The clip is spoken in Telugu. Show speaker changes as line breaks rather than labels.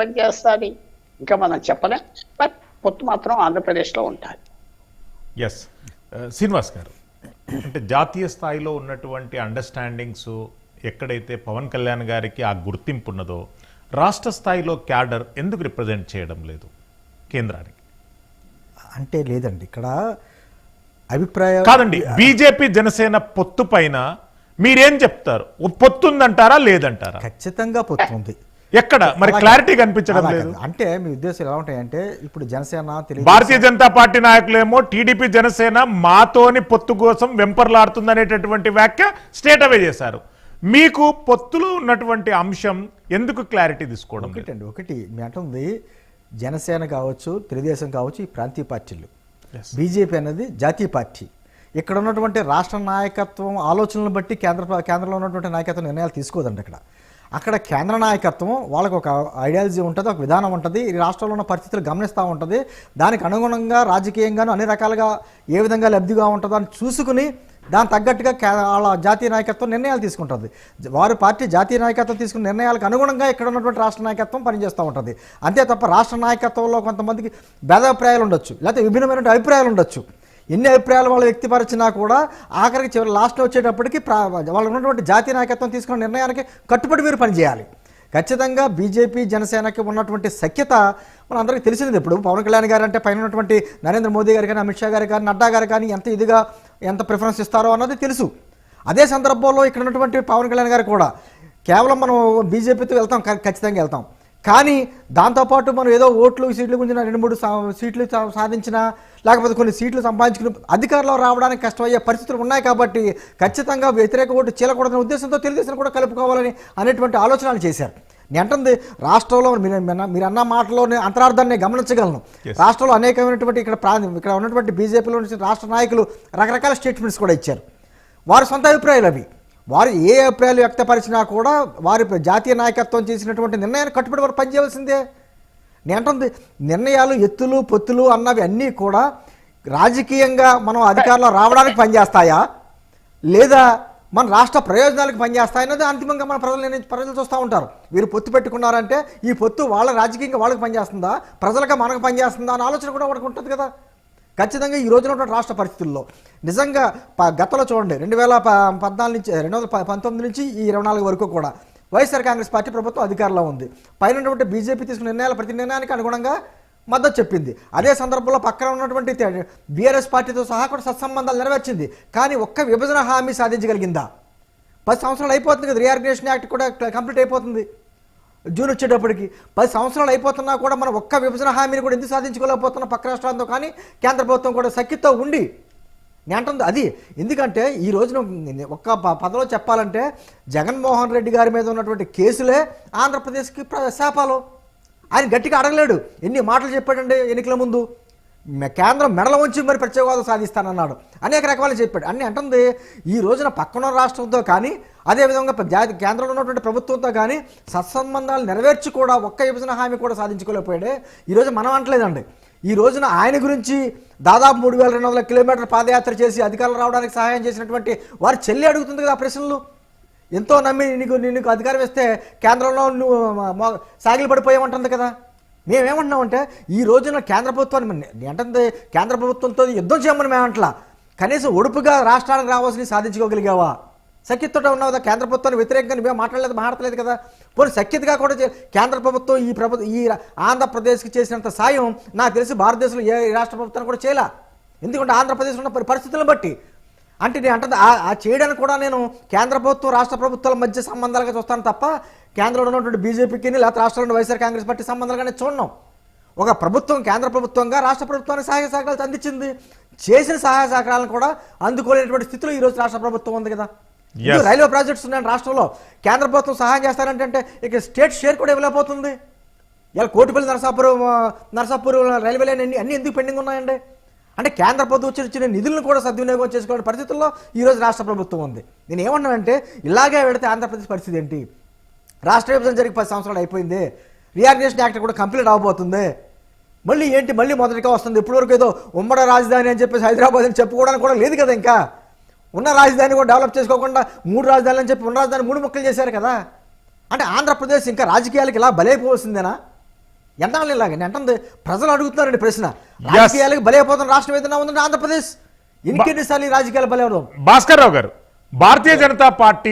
పని చేస్తుంది ఇంకా మనం చెప్పలేం. బట్ పొత్తు మాత్రం ఆంధ్రప్రదేశ్లో ఉంటుంది.
ఎస్ శ్రీనివాస్ గారు అంటే జాతీయ స్థాయిలో ఉన్నటువంటి అండర్స్టాండింగ్స్ ఎక్కడైతే పవన్ కళ్యాణ్ గారికి ఆ గుర్తింపు ఉన్నదో రాష్ట్ర స్థాయిలో క్యాడర్ ఎందుకు రిప్రజెంట్ చేయడం లేదు కేంద్రానికి?
అంటే లేదండి ఇక్కడ అభిప్రాయం
కాదండి బీజేపీ జనసేన పొత్తు పైన మీరేం చెప్తారు? ఓ పొత్తు ఉందంటారా లేదంటారా?
ఖచ్చితంగా పొత్తుంది.
ఎక్కడ మరి క్లారిటీ. కనిపించడం లేదు.
అంటే మీ ఉద్దేశం ఎలా ఉంటాయంటే ఇప్పుడు జనసేన
భారతీయ జనతా పార్టీ నాయకులేమో టీడీపీ జనసేన మాతోని పొత్తు కోసం వెంపర్లాడుతుందనేటటువంటి వ్యాఖ్య స్టేట్ అవే చేశారు మీకు పొత్తులో ఉన్నటువంటి అంశం ఎందుకు క్లారిటీ తీసుకోవడం?
ఒకటండి ఒకటి మీ అంటుంది జనసేన కావచ్చు తెలుగుదేశం కావచ్చు ఈ ప్రాంతీయ పార్టీలు. బీజేపీ అనేది జాతీయ పార్టీ ఇక్కడ ఉన్నటువంటి రాష్ట్ర నాయకత్వం ఆలోచనలను బట్టి కేంద్ర కేంద్రంలో ఉన్నటువంటి నాయకత్వం నిర్ణయాలు తీసుకోదండి అక్కడ అక్కడ కేంద్ర నాయకత్వం వాళ్ళకు ఒక ఐడియాలజీ ఉంటుంది ఒక విధానం ఉంటుంది ఈ రాష్ట్రంలో ఉన్న పరిస్థితులు గమనిస్తూ ఉంటుంది. దానికి అనుగుణంగా రాజకీయంగాను అన్ని రకాలుగా ఏ విధంగా లబ్ధిగా ఉంటుందో అని చూసుకుని దాని తగ్గట్టుగా వాళ్ళ జాతీయ నాయకత్వం నిర్ణయాలు తీసుకుంటుంది. వారి పార్టీ జాతీయ నాయకత్వం తీసుకున్న నిర్ణయాలకు అనుగుణంగా ఇక్కడ ఉన్నటువంటి రాష్ట్ర నాయకత్వం పనిచేస్తూ ఉంటుంది. అంతే తప్ప రాష్ట్ర నాయకత్వంలో కొంతమందికి భేదాభిప్రాయాలు ఉండొచ్చు లేకపోతే విభిన్నమైనటువంటి అభిప్రాయాలు ఉండొచ్చు. ఎన్ని అభిప్రాయాలు వాళ్ళు వ్యక్తిపరచినా కూడా ఆఖరికి చివరి లాస్ట్లో వచ్చేటప్పటికి వాళ్ళు ఉన్నటువంటి జాతీయ నాయకత్వం తీసుకున్న నిర్ణయానికి కట్టుబడి మీరు పనిచేయాలి. ఖచ్చితంగా బీజేపీ జనసేనకి ఉన్నటువంటి సఖ్యత మన అందరికీ తెలిసినది. ఇప్పుడు పవన్ కళ్యాణ్ గారు అంటే పైన ఉన్నటువంటి నరేంద్ర మోదీ గారు కానీ అమిత్ షా గారు కానీ నడ్డా గారు కానీ ఎంత ఇదిగా ఎంత ప్రిఫరెన్స్ ఇస్తారో అన్నది తెలుసు. అదే సందర్భంలో ఇక్కడ ఉన్నటువంటి పవన్ కళ్యాణ్ గారు కూడా కేవలం మనం బీజేపీతో వెళ్తాం ఖచ్చితంగా వెళ్తాం. కానీ దాంతోపాటు మనం ఏదో ఓట్లు సీట్లు గుంజిన రెండు మూడు సీట్లు సాధించినా లేకపోతే కొన్ని సీట్లు సంపాదించుకుని అధికారంలో రావడానికి కష్టమయ్యే పరిస్థితులు ఉన్నాయి కాబట్టి ఖచ్చితంగా వ్యతిరేక ఓటు చీలకూడదనే ఉద్దేశంతో తెలుగుదేశం కూడా కలుపుకోవాలని అనేటువంటి ఆలోచనలు చేశారు. నేను అంటుంది రాష్ట్రంలో మీరు అన్న మాటలోని అంతరార్థాన్ని నేను గమనించగలను రాష్ట్రంలో అనేకమైనటువంటి ఇక్కడ ప్రా ఇక్కడ ఉన్నటువంటి బీజేపీలో నుంచి రాష్ట్ర నాయకులు రకరకాల స్టేట్మెంట్స్ కూడా ఇచ్చారు. వారి సొంత అభిప్రాయాలు అవి. వారు ఏ అభిప్రాయాలు వ్యక్తపరిచినా కూడా వారి జాతీయ నాయకత్వం చేసినటువంటి నిర్ణయాన్ని కట్టుబడి వారు పనిచేయవలసిందే. నేనంటుంది నిర్ణయాలు ఎత్తులు పొత్తులు అన్నవి అన్నీ కూడా రాజకీయంగా మనం అధికారంలో రావడానికి పనిచేస్తాయా? లేదా మన రాష్ట్ర ప్రయోజనాలకు పనిచేస్తాయన్నది అంతిమంగా మన ప్రజలు నిర్ణయించి ప్రజలు చూస్తూ ఉంటారు. వీరు పొత్తు పెట్టుకున్నారంటే ఈ పొత్తు వాళ్ళ రాజకీయంగా వాళ్ళకి పనిచేస్తుందా? ప్రజలకు మనకు పనిచేస్తుందా? అని ఆలోచన కూడా వాడికి ఉంటుంది కదా. ఖచ్చితంగా ఈ రోజున రాష్ట్ర పరిస్థితుల్లో నిజంగా గతంలో చూడండి రెండు వేల పద్నాలుగు నుంచి రెండు వందల పంతొమ్మిది నుంచి ఈ ఇరవై నాలుగు వరకు కూడా వైఎస్ఆర్ కాంగ్రెస్ పార్టీ ప్రభుత్వం అధికారంలో ఉంది. పైన ఉన్నటువంటి బీజేపీ తీసుకున్న నిర్ణయాల ప్రతి నిర్ణయానికి అనుగుణంగా మద్దతు చెప్పింది. అదే సందర్భంలో పక్కన ఉన్నటువంటి బీఆర్ఎస్ పార్టీతో సహా కూడా సత్సంబంధాలు నెరవేర్చింది. కానీ ఒక్క విభజన హామీ సాధించగలిగిందా? పది సంవత్సరాలు అయిపోతుంది కదా రీఆర్గనైజేషన్ యాక్ట్ కూడా కంప్లీట్ అయిపోతుంది. జూన్ వచ్చేటప్పటికి పది సంవత్సరాలు అయిపోతున్నా కూడా మనం ఒక్క విభజన హామీని కూడా ఎందుకు సాధించుకోలేకపోతున్నా పక్క రాష్ట్రాలతో కానీ కేంద్ర ప్రభుత్వం కూడా సఖ్యతో ఉండి నేను అది. ఎందుకంటే ఈ రోజున ఒక్క పదలో చెప్పాలంటే జగన్మోహన్ రెడ్డి గారి మీద ఉన్నటువంటి కేసులే ఆంధ్రప్రదేశ్కి శాపాలు ఆయన గట్టిగా అడగలేడు. ఎన్ని మాటలు చెప్పాడండి ఎన్నికల ముందు? కేంద్రం మెడల ఉంచి మరి ప్రత్యేక హోదా సాధిస్తానన్నాడు. అనేక రకాలు చెప్పాడు. అన్ని అంటుంది ఈ రోజున పక్కన రాష్ట్రంతో కానీ అదేవిధంగా జాతి కేంద్రంలో ఉన్నటువంటి ప్రభుత్వంతో కానీ సత్సంబంధాలు నెరవేర్చి కూడా ఒక్క విభజన హామీ కూడా సాధించుకోలేకపోయాడే. ఈరోజు మనం అంటలేదండి ఈ రోజున ఆయన గురించి దాదాపు మూడు వేల రెండు వందల కిలోమీటర్ల పాదయాత్ర చేసి అధికారులు రావడానికి సహాయం చేసినటువంటి వారు చెల్లి అడుగుతుంది కదా ప్రశ్నలు. ఎంతో నమ్మి నీకు నీకు అధికారం ఇస్తే కేంద్రంలో నువ్వు మ- సాగిలు పడిపోయామంటుంది కదా. మేమేమంటున్నామంటే ఈ రోజున కేంద్ర ప్రభుత్వాన్ని అంటే కేంద్ర ప్రభుత్వంతో యుద్ధం చేయమని మేమంటలా. కనీసం ఒడుపుగా రాష్ట్రానికి రావాల్సి సాధించుకోగలిగావా? సఖ్యతతో ఉన్నావు కదా కేంద్ర ప్రభుత్వాన్ని వ్యతిరేకంగా మేము మాట్లాడలేదు మాట్లాడలేదు కదా. పోనీ సఖ్యతగా కూడా చే- కేంద్ర ప్రభుత్వం ఈ ప్రభుత్వం ఈ ఆంధ్రప్రదేశ్కి చేసినంత సాయం నాకు తెలిసి భారతదేశంలో ఏ రాష్ట్ర ప్రభుత్వాన్ని కూడా చేయాల. ఎందుకంటే ఆంధ్రప్రదేశ్లో ఉన్న పరిస్థితులను బట్టి అంటే నేను అంటుంది ఆ- చేయడానికి కూడా నేను కేంద్ర ప్రభుత్వం రాష్ట్ర ప్రభుత్వాల మధ్య సంబంధాలుగా చూస్తాను తప్ప కేంద్రంలో ఉన్నటువంటి బీజేపీకి లేకపోతే రాష్ట్రంలో వైఎస్ఆర్ కాంగ్రెస్ పార్టీ సంబంధాలుగానే చూడను. ఒక ప్రభుత్వం కేంద్ర ప్రభుత్వంగా రాష్ట్ర ప్రభుత్వానికి సహాయ సహకారాలు అందించింది. చేసిన సహాయ సహకారాలను కూడా అందుకోలేనటువంటి స్థితిలో ఈ రోజు రాష్ట్ర ప్రభుత్వం ఉంది కదా. రైల్వే ప్రాజెక్ట్స్ ఉన్నాయి రాష్ట్రంలో కేంద్ర ప్రభుత్వం సహాయం చేస్తారంటే ఇక స్టేట్ షేర్ కూడా ఇవ్వలేకపోతుంది. ఇలా కోటిపల్లి నరసాపురం నరసాపురం రైల్వే లైన్ అన్ని అన్ని ఎందుకు పెండింగ్ ఉన్నాయండి? అంటే కేంద్ర ప్రభుత్వం వచ్చి ఇచ్చిన నిధులను కూడా సద్వినియోగం చేసుకునే పరిస్థితుల్లో ఈరోజు రాష్ట్ర ప్రభుత్వం ఉంది. నేను ఏమన్నానంటే ఇలాగే పెడితే ఆంధ్రప్రదేశ్ పరిస్థితి ఏంటి? రాష్ట్ర విభజన జరిగి పది సంవత్సరాలు అయిపోయింది. రియాగ్నేషన్ యాక్ట్ కూడా కంప్లీట్ అవబోతుంది మళ్ళీ ఏంటి? మళ్ళీ మొదటిగా వస్తుంది. ఇప్పటివరకు ఏదో ఉమ్మడి రాజధాని అని చెప్పేసి హైదరాబాద్ అని చెప్పుకోవడానికి కూడా లేదు కదా ఇంకా. ఉన్న రాజధాని కూడా డెవలప్ చేసుకోకుండా మూడు రాజధానులు అని చెప్పి ఉన్న రాజధాని మూడు ముక్కలు చేశారు కదా. అంటే ఆంధ్రప్రదేశ్ ఇంకా రాజకీయాలకు ఇలా బలైపోవలసిందేనా? ఎంతకాలం ఇలాగ? నేను అంటుంది ప్రజలు అడుగుతున్నారండి ప్రశ్న. రాజకీయాలకు బలైపోతున్న రాష్ట్రం ఏదైనా ఉందంటే ఆంధ్రప్రదేశ్? ఎన్నిసార్లు ఈ రాజకీయాలు బలైవడం
భాస్కర్ రావు గారు భారతీయ జనతా పార్టీ